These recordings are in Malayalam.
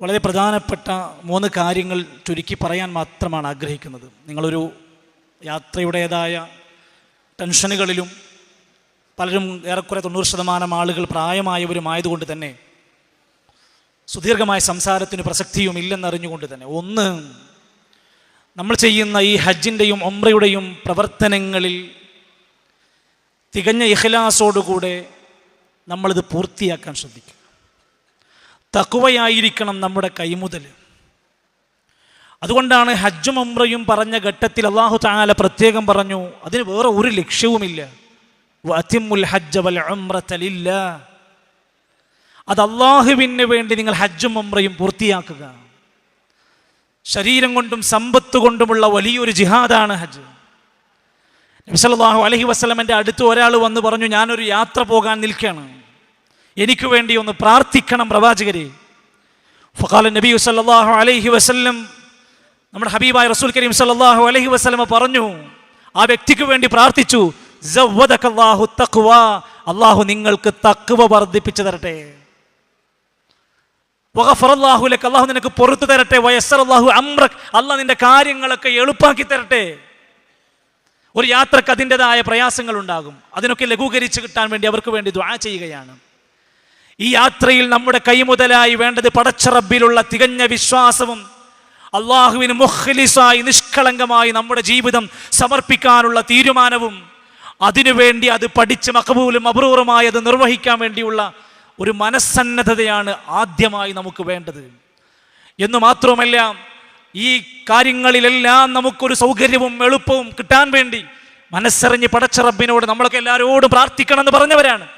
വളരെ പ്രധാനപ്പെട്ട മൂന്ന് കാര്യങ്ങൾ ചുരുക്കി പറയാൻ മാത്രമാണ് ആഗ്രഹിക്കുന്നത്. നിങ്ങളൊരു യാത്രയുടേതായ ടെൻഷനുകളിലും പലരും ഏറെക്കുറെ തൊണ്ണൂറ് ശതമാനം ആളുകൾ പ്രായമായവരുമായതുകൊണ്ട് തന്നെ സുദീർഘമായ സംസാരത്തിന് പ്രസക്തിയും ഇല്ലെന്നറിഞ്ഞുകൊണ്ട് തന്നെ. ഒന്ന് നമ്മൾ ചെയ്യുന്ന ഈ ഹജ്ജിന്റെയും ഒമ്രയുടെയും പ്രവർത്തനങ്ങളിൽ തികഞ്ഞ ഇഹ്ലാസോടുകൂടെ നമ്മളിത് പൂർത്തിയാക്കാൻ ശ്രദ്ധിക്കുക തക്കുവയായിരിക്കണം നമ്മുടെ കൈമുതൽ. അതുകൊണ്ടാണ് ഹജ്ജും ഉംറയും പറഞ്ഞ ഘട്ടത്തിൽ അള്ളാഹു താല പ്രത്യേകം പറഞ്ഞു അതിന് വേറെ ഒരു ലക്ഷ്യവുമില്ല. ഹജ്ജ വൽ. അത് അള്ളാഹുവിന് വേണ്ടി നിങ്ങൾ ഹജ്ജും ഉംറയും പൂർത്തിയാക്കുക. ശരീരം കൊണ്ടും സമ്പത്ത് കൊണ്ടുമുള്ള വലിയൊരു ജിഹാദാണ് ഹജ്ജ്. നബിസല്ലാഹു അലഹി വസ്ലമന്റെ അടുത്ത് ഒരാൾ വന്ന് പറഞ്ഞു ഞാനൊരു യാത്ര പോകാൻ നിൽക്കുകയാണ്. എനിക്ക് വേണ്ടി ഒന്ന് പ്രാർത്ഥിക്കണം പ്രവാചകരെ. ഫഖാല നബി സല്ലല്ലാഹു അലൈഹി വസല്ലം നമ്മുടെ ഹബീബായ റസൂൽ കരീം സല്ലല്ലാഹു അലൈഹി വസ്ലമ പറഞ്ഞു ആ വ്യക്തിക്ക് വേണ്ടി പ്രാർത്ഥിച്ചു തഖ്വ അള്ളാഹു നിങ്ങൾക്ക് തക്കുവ വർദ്ധിപ്പിച്ചു തരട്ടെ. അള്ളാഹു നിനക്ക് പുറത്തു തരട്ടെ. അള്ളാഹു അമ്രക് അള്ളാഹ് നിന്റെ കാര്യങ്ങളൊക്കെ എളുപ്പാക്കി തരട്ടെ. ഒരു യാത്രയ്ക്ക് അതിന്റെതായ പ്രയാസങ്ങൾ ഉണ്ടാകും അതിനൊക്കെ ലഘൂകരിച്ച് കിട്ടാൻ വേണ്ടി അവർക്ക് വേണ്ടി ദ്വാ ചെയ്യുകയാണ്. ഈ യാത്രയിൽ നമ്മുടെ കൈമുതലായി വേണ്ടത് പടച്ചറബിലുള്ള തികഞ്ഞ വിശ്വാസവും അള്ളാഹുവിന് മുഖ്ലിസായി നിഷ്കളങ്കമായി നമ്മുടെ ജീവിതം സമർപ്പിക്കാനുള്ള തീരുമാനവും അതിനുവേണ്ടി അത് പഠിച്ച് മക്കബൂലും അപൂർവമായി അത് നിർവഹിക്കാൻ വേണ്ടിയുള്ള ഒരു മനസ്സന്നദ്ധതയാണ് ആദ്യമായി നമുക്ക് വേണ്ടത്. എന്ന് മാത്രമല്ല ഈ കാര്യങ്ങളിലെല്ലാം നമുക്കൊരു സൗകര്യവും എളുപ്പവും കിട്ടാൻ വേണ്ടി മനസ്സറിഞ്ഞ് പടച്ച റബ്ബിനോട് നമ്മളൊക്കെ എല്ലാവരോടും പ്രാർത്ഥിക്കണം എന്ന് പറഞ്ഞവരാണ്.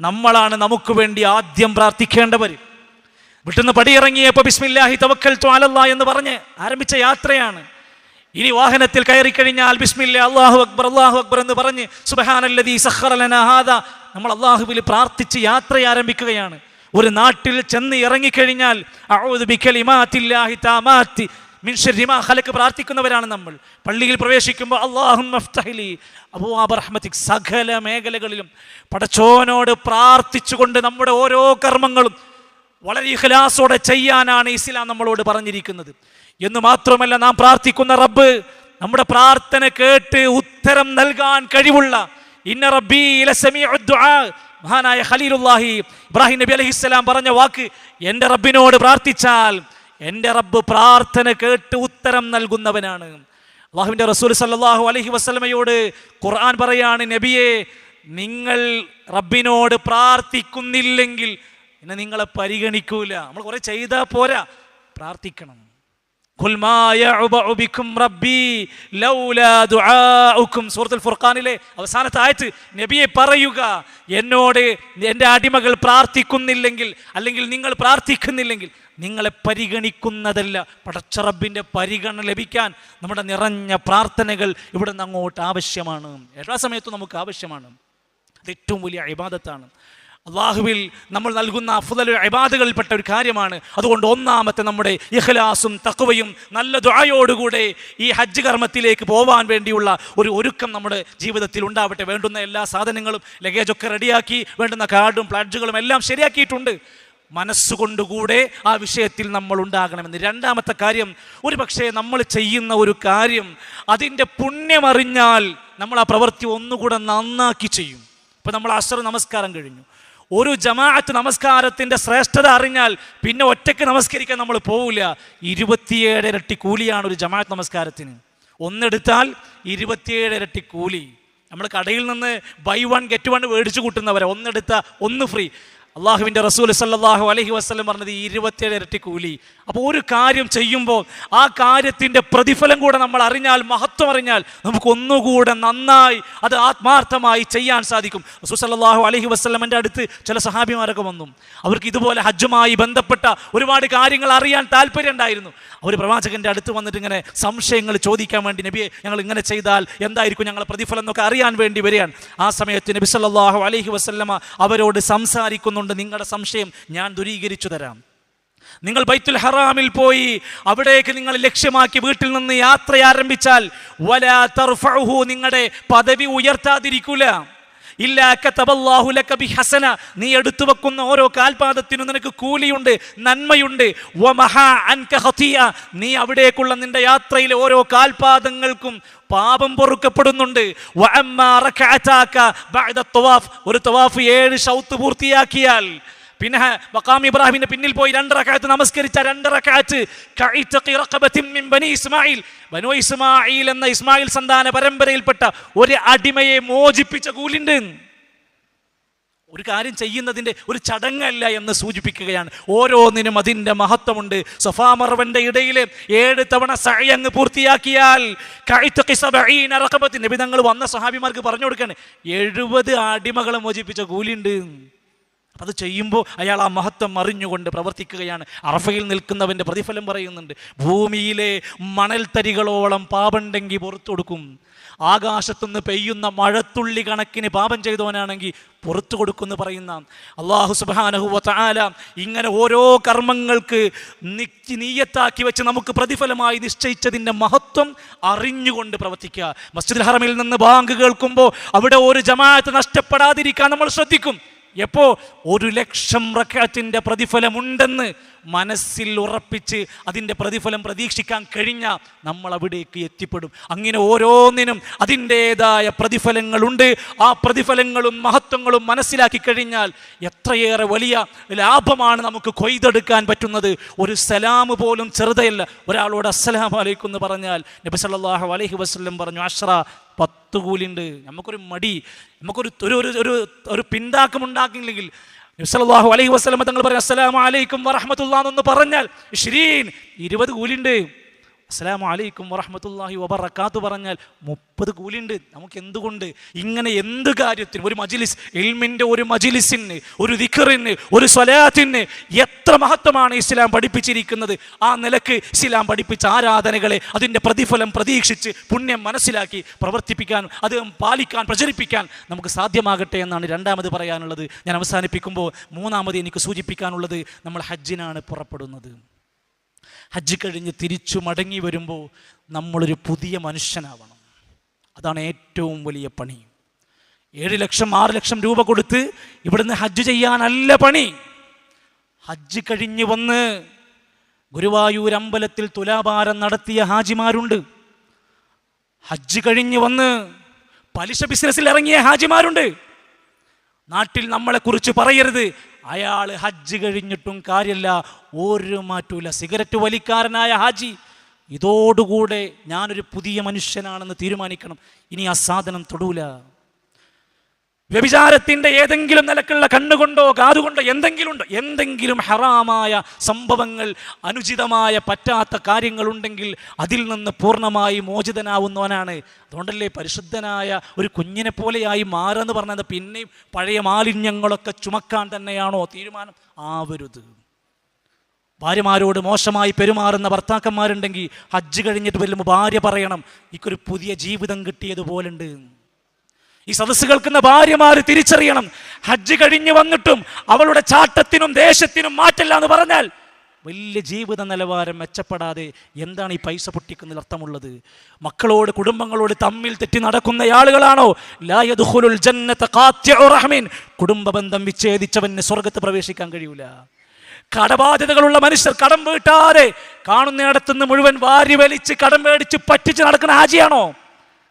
നമ്മളാണ് നമുക്ക് വേണ്ടി ആദ്യം പ്രാർത്ഥിക്കേണ്ടവർ. വിട്ടുന്ന് പടിയിറങ്ങിയപ്പോൾ ബിസ്മില്ലാഹി തവക്കൽ ത്വാലല്ല എന്ന് പറഞ്ഞ് ആരംഭിച്ച യാത്രയാണ്. ഇനി വാഹനത്തിൽ കയറി കഴിഞ്ഞാൽ ബിസ്മില്ല അള്ളാഹു അക്ബർ അള്ളാഹു അക്ബർ എന്ന് പറഞ്ഞ് സുബഹാനല്ലതി സഹറലനഹാദ നമ്മൾ അള്ളാഹുവിൽ പ്രാർത്ഥിച്ച് യാത്ര ആരംഭിക്കുകയാണ്. ഒരു നാട്ടിൽ ചെന്ന് ഇറങ്ങിക്കഴിഞ്ഞാൽ അഊദു ഹലക്ക് പ്രാർത്ഥിക്കുന്നവരാണ് നമ്മൾ. പള്ളിയിൽ പ്രവേശിക്കുമ്പോൾ അള്ളാഹും റഹ്മത്തിക് സകല മേഖലകളിലും പടച്ചോനോട് പ്രാർത്ഥിച്ചുകൊണ്ട് നമ്മുടെ ഓരോ കർമ്മങ്ങളും വളരെ ഇഖ്ലാസോടെ ചെയ്യാനാണ് ഇസ്ലാം നമ്മളോട് പറഞ്ഞിരിക്കുന്നത്. എന്ന് മാത്രമല്ല നാം പ്രാർത്ഥിക്കുന്ന റബ്ബ് നമ്മുടെ പ്രാർത്ഥന കേട്ട് ഉത്തരം നൽകാൻ കഴിവുള്ള ഇന്ന റബ്ബി മഹാനായ ഖലീലുല്ലാഹി ഇബ്രാഹിം നബി അലഹിസ്സലാം പറഞ്ഞ വാക്ക് എന്റെ റബ്ബിനോട് പ്രാർത്ഥിച്ചാൽ എന്റെ റബ്ബ് പ്രാർത്ഥന കേട്ട് ഉത്തരം നൽകുന്നവനാണ്. അള്ളാഹുവിന്റെ റസൂൽ സല്ലാഹു അലഹി വസ്ലമയോട് ഖുർആൻ പറയാണ് നബിയെ നിങ്ങൾ റബ്ബിനോട് പ്രാർത്ഥിക്കുന്നില്ലെങ്കിൽ എന്നെ നിങ്ങളെ പരിഗണിക്കൂല. നമ്മൾ കുറെ ചെയ്താൽ പോരാ. പ്രാർത്ഥിക്കണം. സൂറത്തുൽ ഫുർഖാനിലെ അവസാനത്തെ ആയത്ത് നബിയെ പറയുക എന്നോട് എന്റെ അടിമകൾ പ്രാർത്ഥിക്കുന്നില്ലെങ്കിൽ അല്ലെങ്കിൽ നിങ്ങൾ പ്രാർത്ഥിക്കുന്നില്ലെങ്കിൽ നിങ്ങളെ പരിഗണിക്കുന്നതല്ല. പടച്ചറബിന്റെ പരിഗണന ലഭിക്കാൻ നമ്മുടെ നിറഞ്ഞ പ്രാർത്ഥനകൾ ഇവിടെ നിന്ന് അങ്ങോട്ട് ആവശ്യമാണ്. എല്ലാ സമയത്തും നമുക്ക് ആവശ്യമാണ്. അത് ഏറ്റവും വലിയ ഇബാദത്താണ്. അള്ളാഹുവിൽ നമ്മൾ നൽകുന്ന അഫുദൽ ഇബാദകളിൽപ്പെട്ട ഒരു കാര്യമാണ്. അതുകൊണ്ട് ഒന്നാമത്തെ നമ്മുടെ ഇഖ്ലാസും തക്കുവയും നല്ല ദ്വായോടുകൂടെ ഈ ഹജ്ജ് കർമ്മത്തിലേക്ക് പോകാൻ വേണ്ടിയുള്ള ഒരു ഒരുക്കം നമ്മുടെ ജീവിതത്തിൽ ഉണ്ടാവട്ടെ. വേണ്ടുന്ന എല്ലാ സാധനങ്ങളും ലഗേജൊക്കെ റെഡിയാക്കി വേണ്ടുന്ന കാർഡും പ്ലാഡ്ജുകളും എല്ലാം ശരിയാക്കിയിട്ടുണ്ട്. മനസ്സുകൊണ്ടുകൂടെ ആ വിഷയത്തിൽ നമ്മൾ ഉണ്ടാകണമെന്ന് രണ്ടാമത്തെ കാര്യം ഒരു പക്ഷേ നമ്മൾ ചെയ്യുന്ന ഒരു കാര്യം അതിന്റെ പുണ്യമറിഞ്ഞാൽ നമ്മൾ ആ പ്രവൃത്തി ഒന്നുകൂടെ നന്നാക്കി ചെയ്യും. ഇപ്പം നമ്മൾ അസർ നമസ്കാരം കഴിഞ്ഞു. ഒരു ജമാഅത്ത് നമസ്കാരത്തിന്റെ ശ്രേഷ്ഠത അറിഞ്ഞാൽ പിന്നെ ഒറ്റയ്ക്ക് നമസ്കരിക്കാൻ നമ്മൾ പോവില്ല. ഇരുപത്തിയേഴ് ഇരട്ടി കൂലിയാണ് ഒരു ജമാഅത്ത് നമസ്കാരത്തിന്. ഒന്നെടുത്താൽ ഇരുപത്തിയേഴ് ഇരട്ടി കൂലി. നമ്മൾ കടയിൽ നിന്ന് ബൈ വൺ ഗെറ്റ് വൺ മേടിച്ചു കൂട്ടുന്നവരെ ഒന്നെടുത്ത ഒന്ന് ഫ്രീ. അള്ളാഹുവിന്റെ റസൂൽ സല്ലാഹു അലഹി വസ്ലം പറഞ്ഞത് ഇരുപത്തിയേഴ് ഇരട്ടി കൂലി. അപ്പോൾ ഒരു കാര്യം ചെയ്യുമ്പോൾ ആ കാര്യത്തിന്റെ പ്രതിഫലം കൂടെ നമ്മൾ അറിഞ്ഞാൽ മഹത്വം അറിഞ്ഞാൽ നമുക്ക് ഒന്നുകൂടെ നന്നായി അത് ആത്മാർത്ഥമായി ചെയ്യാൻ സാധിക്കും. റസൂൽ സല്ലാഹു അലഹി വസ്ലമിന്റെ അടുത്ത് ചില സഹാബിമാരൊക്കെ വന്നു. അവർക്ക് ഇതുപോലെ ഹജ്ജുമായി ബന്ധപ്പെട്ട ഒരുപാട് കാര്യങ്ങൾ അറിയാൻ താല്പര്യം ഉണ്ടായിരുന്നു. അവർ പ്രവാചകന്റെ അടുത്ത് വന്നിട്ട് ഇങ്ങനെ സംശയങ്ങൾ ചോദിക്കാൻ വേണ്ടി നബിയെ ഞങ്ങൾ ഇങ്ങനെ ചെയ്താൽ എന്തായിരിക്കും ഞങ്ങളെ പ്രതിഫലം എന്നൊക്കെ അറിയാൻ വേണ്ടി വരികയാണ്. ആ സമയത്ത് നബി സല്ലാഹു അലഹി വസല്ലമ അവരോട് സംസാരിക്കുന്നുണ്ട് നിങ്ങളുടെ സംശയം ഞാൻ ദുരീകരിച്ചു തരാം. നിങ്ങൾ ബൈത്തുൽ ഹറാമിൽ പോയി അവിടേക്ക് നിങ്ങൾ ലക്ഷ്യമാക്കി വീട്ടിൽ നിന്ന് യാത്ര ആരംഭിച്ചാൽ വലാ തർഫഹു നിങ്ങളുടെ പദവി ഉയർത്താതിരിക്കൂല. ബിഹസന നീ എടുത്തു വെക്കുന്ന ഓരോ കാൽപാദത്തിനും നിനക്ക് കൂലിയുണ്ട് നന്മയുണ്ട്. നീ അവിടേക്കുള്ള നിന്റെ യാത്രയിലെ ഓരോ കാൽപാദങ്ങൾക്കും പാപം പൊറുക്കപ്പെടുന്നുണ്ട്. ഒരു തവാഫ് ഏഴ് ഷൗത്ത് പൂർത്തിയാക്കിയാൽ പിന്നെ മക്കാം ഇബ്രാഹിമിന്റെ പിന്നിൽ പോയി രണ്ട് റക്കാത്ത് നമസ്കരിച്ച രണ്ട് റക്കാത്ത്. കഇതഖി റഖബത്തിൻ മിൻ ബനി ഇസ്മായിൽ. ഇസ്മായിൽ എന്ന ഇസ്മായിൽ സന്താന പരമ്പരയിൽപ്പെട്ട ഒരു അടിമയെ മോചിപ്പിച്ച കൂലിണ്ട്. ഒരു കാര്യം ചെയ്യുന്നതിന്റെ ഒരു ചടങ്ങല്ല എന്ന് സൂചിപ്പിക്കുകയാണ്. ഓരോന്നിനും അതിന്റെ മഹത്വമുണ്ട്. സൊഫാമർവന്റെ ഇടയിൽ ഏഴ് തവണ സഴയങ്ങ് പൂർത്തിയാക്കിയാൽ നബി തങ്ങൾ വന്ന സഹാബിമാർക്ക് പറഞ്ഞു കൊടുക്കാണ് എഴുപത് അടിമകളെ മോചിപ്പിച്ച കൂലിയുണ്ട് അപ്പം അത് ചെയ്യുമ്പോൾ അയാൾ ആ മഹത്വം അറിഞ്ഞുകൊണ്ട് പ്രവർത്തിക്കുകയാണ്. അറഫയിൽ നിൽക്കുന്നവന്റെ പ്രതിഫലം പറയുന്നുണ്ട് ഭൂമിയിലെ മണൽത്തരികളോളം പാപമുണ്ടെങ്കിൽ പുറത്തു കൊടുക്കും ആകാശത്തുനിന്ന് പെയ്യുന്ന മഴത്തുള്ളി കണക്കിന് പാപം ചെയ്തവനാണെങ്കിൽ പുറത്തു കൊടുക്കുമെന്ന് പറയുന്ന അള്ളാഹു സുബാനഹുവ താല ഇങ്ങനെ ഓരോ കർമ്മങ്ങൾക്ക് നിക്ക് നീയത്താക്കി വെച്ച് നമുക്ക് പ്രതിഫലമായി നിശ്ചയിച്ചതിന്റെ മഹത്വം അറിഞ്ഞുകൊണ്ട് പ്രവർത്തിക്കുക. മസ്ജിദ് ഹറമിൽ നിന്ന് ബാങ്ക് കേൾക്കുമ്പോൾ അവിടെ ഒരു ജമാഅത്ത് നഷ്ടപ്പെടാതിരിക്കാൻ നമ്മൾ ശ്രദ്ധിക്കും. എപ്പോ ഒരു ലക്ഷം റക്കാറ്റിന്റെ പ്രതിഫലമുണ്ടെന്ന് മനസ്സിൽ ഉറപ്പിച്ച് അതിന്റെ പ്രതിഫലം പ്രതീക്ഷിക്കാൻ കഴിഞ്ഞാൽ നമ്മൾ അവിടേക്ക് എത്തിപ്പെടും. അങ്ങനെ ഓരോന്നിനും അതിന്റേതായ പ്രതിഫലങ്ങളുണ്ട്. ആ പ്രതിഫലങ്ങളും മഹത്വങ്ങളും മനസ്സിലാക്കി കഴിഞ്ഞാൽ എത്രയേറെ വലിയ ലാഭമാണ് നമുക്ക് കൊയ്തെടുക്കാൻ പറ്റുന്നത്. ഒരു സലാം പോലും ചെറുതയല്ല. ഒരാളോട് അസ്സലാം അലൈക്കും എന്ന് പറഞ്ഞാൽ നബി സല്ലല്ലാഹു അലൈഹി വസല്ലം പറഞ്ഞു അഷ്റ പത്ത് കൂലിണ്ട്. നമുക്കൊരു മടി. നമുക്കൊരു ഒരു ഒരു ഒരു പിന്താക്കം ഉണ്ടാക്കിയില്ലെങ്കിൽ നബ്സല്ലാഹു അലൈഹി വസ്ലമ തങ്ങൾ പറയും അസ്സലാമു അലൈക്കും വറഹമത്തുള്ള എന്ന് പറഞ്ഞാൽ ഷിരീൻ ഇരുപത് കൂലിണ്ട്. അസ്സലാമു അലൈക്കും വറഹമത്തല്ലാഹി വബറക്കാത്ത് പറഞ്ഞാൽ മുപ്പത് കൂലിണ്ട് നമുക്ക് എന്തുകൊണ്ട് ഇങ്ങനെ എന്ത് കാര്യത്തിന്? ഒരു മജിലിസ് എൽമിന്റെ ഒരു മജിലിസിന് ഒരു ദിഖറിന് ഒരു സ്വലാത്തിന് എത്ര മഹത്വമാണ് ഇസ്ലാം പഠിപ്പിച്ചിരിക്കുന്നത്? ആ നിലയ്ക്ക് ഇസ്ലാം പഠിപ്പിച്ച ആരാധനകളെ അതിന്റെ പ്രതിഫലം പ്രതീക്ഷിച്ച് പുണ്യം മനസ്സിലാക്കി പ്രവർത്തിപ്പിക്കാൻ അത് പാലിക്കാൻ പ്രചരിപ്പിക്കാൻ നമുക്ക് സാധ്യമാകട്ടെ എന്നാണ് രണ്ടാമത് പറയാനുള്ളത്. ഞാൻ അവസാനിപ്പിക്കുമ്പോൾ മൂന്നാമത് എനിക്ക് സൂചിപ്പിക്കാനുള്ളത് നമ്മൾ ഹജ്ജിനാണ് പുറപ്പെടുന്നത്. ഹജ്ജ് കഴിഞ്ഞ് തിരിച്ചു മടങ്ങി വരുമ്പോൾ നമ്മളൊരു പുതിയ മനുഷ്യനാവണം. അതാണ് ഏറ്റവും വലിയ പണി. ഏഴ് ലക്ഷം ആറ് ലക്ഷം രൂപ കൊടുത്ത് ഇവിടുന്ന് ഹജ്ജ് ചെയ്യാനല്ല പണി. ഹജ്ജ് കഴിഞ്ഞ് വന്ന് ഗുരുവായൂർ അമ്പലത്തിൽ തുലാഭാരം നടത്തിയ ഹാജിമാരുണ്ട്. ഹജ്ജ് കഴിഞ്ഞ് വന്ന് പലിശ ബിസിനസ്സിൽ ഇറങ്ങിയ ഹാജിമാരുണ്ട്. നാട്ടിൽ നമ്മളെ കുറിച്ച് പറയരുത്. അയാൾ ഹജ്ജ് കഴിഞ്ഞിട്ടും കാര്യമില്ല ഒരു മാറ്റൂല സിഗരറ്റ് വലിക്കാരനായ ഹാജി ഇതോടുകൂടെ ഞാനൊരു പുതിയ മനുഷ്യനാണെന്ന് തീരുമാനിക്കണം. ഇനി ആ സാധനം തൊടൂല. വ്യഭിചാരത്തിന്റെ ഏതെങ്കിലും നിലക്കുള്ള കണ്ണുകൊണ്ടോ കാതുകൊണ്ടോ എന്തെങ്കിലും ഉണ്ടോ എന്തെങ്കിലും ഹറാമായ സംഭവങ്ങൾ അനുചിതമായ പറ്റാത്ത കാര്യങ്ങളുണ്ടെങ്കിൽ അതിൽ നിന്ന് പൂർണമായി മോചിതനാവുന്നവനാണ്. അതുകൊണ്ടല്ലേ പരിശുദ്ധനായ ഒരു കുഞ്ഞിനെ പോലെയായി മാറെന്ന് പറഞ്ഞത്? പിന്നെയും പഴയ മാലിന്യങ്ങളൊക്കെ ചുമക്കാൻ തന്നെയാണോ തീരുമാനം? ആവരുത്. ഭാര്യമാരോട് മോശമായി പെരുമാറുന്ന ഭർത്താക്കന്മാരുണ്ടെങ്കിൽ ഹജ്ജ് കഴിഞ്ഞിട്ട് വരുമ്പോൾ ഭാര്യ പറയണം ഇക്കൊരു പുതിയ ജീവിതം കിട്ടിയതുപോലുണ്ട്. ഈ സദസ്സ് കേൾക്കുന്ന ഭാര്യമാര് തിരിച്ചറിയണം. ഹജ്ജ് കഴിഞ്ഞു വന്നിട്ടും അവളുടെ ചാട്ടത്തിനും ദേശത്തിനും മാറ്റല്ല എന്ന് പറഞ്ഞാൽ വലിയ ജീവിത നിലവാരം മെച്ചപ്പെടാതെ എന്താണ് ഈ പൈസ പൊട്ടിക്കുന്നതിൽ അർത്ഥമുള്ളത്? മക്കളോട് കുടുംബങ്ങളോട് തമ്മിൽ തെറ്റി നടക്കുന്ന ആളുകളാണോ? കുടുംബ ബന്ധം വിച്ഛേദിച്ചവന് സ്വർഗത്ത് പ്രവേശിക്കാൻ കഴിയൂല. കടബാധ്യതകളുള്ള മനുഷ്യർ കടം വീട്ടാതെ കാണുന്നിടത്തുനിന്ന് മുഴുവൻ വാരി വലിച്ച് കടം മേടിച്ച് പറ്റിച്ച് നടക്കുന്ന ഹാജിയാണോ?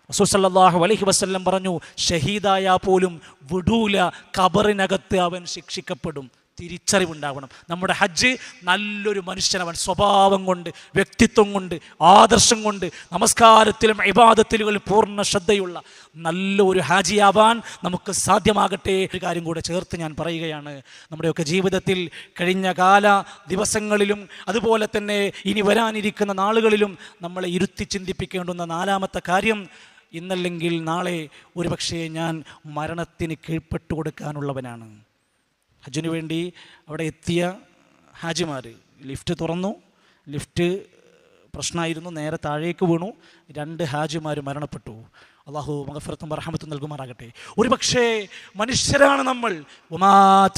റസൂസല്ലാഹു അലഹി വസ്ല്ലം പറഞ്ഞു ഷഹീദായ പോലും വിടൂല കബറിനകത്ത് അവൻ ശിക്ഷിക്കപ്പെടും. തിരിച്ചറിവുണ്ടാവണം. നമ്മുടെ ഹജ്ജ് നല്ലൊരു മനുഷ്യനവൻ സ്വഭാവം കൊണ്ട് വ്യക്തിത്വം കൊണ്ട് ആദർശം കൊണ്ട് നമസ്കാരത്തിലും ഇബാദത്തിലും പൂർണ ശ്രദ്ധയുള്ള നല്ലൊരു ഹാജിയാവാൻ നമുക്ക് സാധ്യമാകട്ടെ. ഒരു കാര്യം കൂടെ ചേർത്ത് ഞാൻ പറയുകയാണ്. നമ്മുടെയൊക്കെ ജീവിതത്തിൽ കഴിഞ്ഞ കാല ദിവസങ്ങളിലും അതുപോലെ തന്നെ ഇനി വരാനിരിക്കുന്ന നാളുകളിലും നമ്മളെ ഇരുത്തി ചിന്തിപ്പിക്കേണ്ടുന്ന നാലാമത്തെ കാര്യം ഇന്നല്ലെങ്കിൽ നാളെ ഒരുപക്ഷേ ഞാൻ മരണത്തിന് കീഴ്പ്പെട്ടു കൊടുക്കാനുള്ളവനാണ്. ഹജ്ജിനു വേണ്ടി അവിടെ എത്തിയ ഹാജിമാർ ലിഫ്റ്റ് തുറന്നു. ലിഫ്റ്റ് പ്രശ്നമായിരുന്നു. നേരെ താഴേക്ക് വീണു. രണ്ട് ഹാജിമാർ മരണപ്പെട്ടു. അള്ളാഹു മഹഫറത്തും ബർഹമത്തും നൽകുമാറാകട്ടെ. ഒരു പക്ഷേ മനുഷ്യരാണ് നമ്മൾ. ഉമാ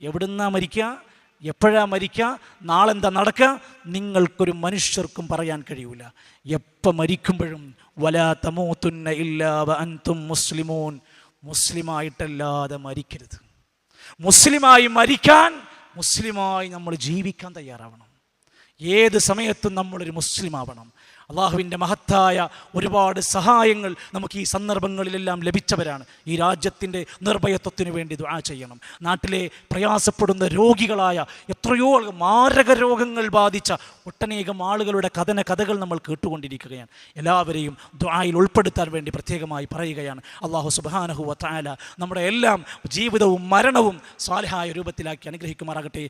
എവിടുന്നാ മരിക്കുക എപ്പോഴാ മരിക്കുക നാളെന്താ നടക്കുക നിങ്ങൾക്കൊരു മനുഷ്യർക്കും പറയാൻ കഴിയൂല. എപ്പോൾ മരിക്കുമ്പോഴും വലാ തമൂത്തുന്ന ഇല്ലാവ അൻതും മുസ്ലിമോൻ. മുസ്ലിമായിട്ടല്ലാതെ മരിക്കരുത്. മുസ്ലിമായി മരിക്കാൻ മുസ്ലിമായി നമ്മൾ ജീവിക്കാൻ തയ്യാറാവണം. ഏത് സമയത്തും നമ്മളൊരു മുസ്ലിം ആവണം അള്ളാഹുവിന്റെ മഹത്തായ ഒരുപാട് സഹായങ്ങൾ നമുക്ക് ഈ സന്ദർഭങ്ങളിലെല്ലാം ലഭിച്ചവരാണ്. ഈ രാജ്യത്തിന്റെ നിർഭയത്വത്തിനു വേണ്ടി ദുആ ചെയ്യണം. നാട്ടിലെ പ്രയാസപ്പെടുന്ന രോഗികളായ എത്രയോ മാരക രോഗങ്ങൾ ബാധിച്ച ഒട്ടനേകം ആളുകളുടെ കഥന കഥകൾ നമ്മൾ കേട്ടുകൊണ്ടിരിക്കുകയാണ്. എല്ലാവരെയും ദുആയിൽ ഉൾപ്പെടുത്താൻ വേണ്ടി പ്രത്യേകമായി പറയുകയാണ്. അള്ളാഹു സുബാനഹു വത്താല നമ്മുടെ എല്ലാം ജീവിതവും മരണവും സ്വാലഹായ രൂപത്തിലാക്കി അനുഗ്രഹിക്കുമാറാകട്ടെ.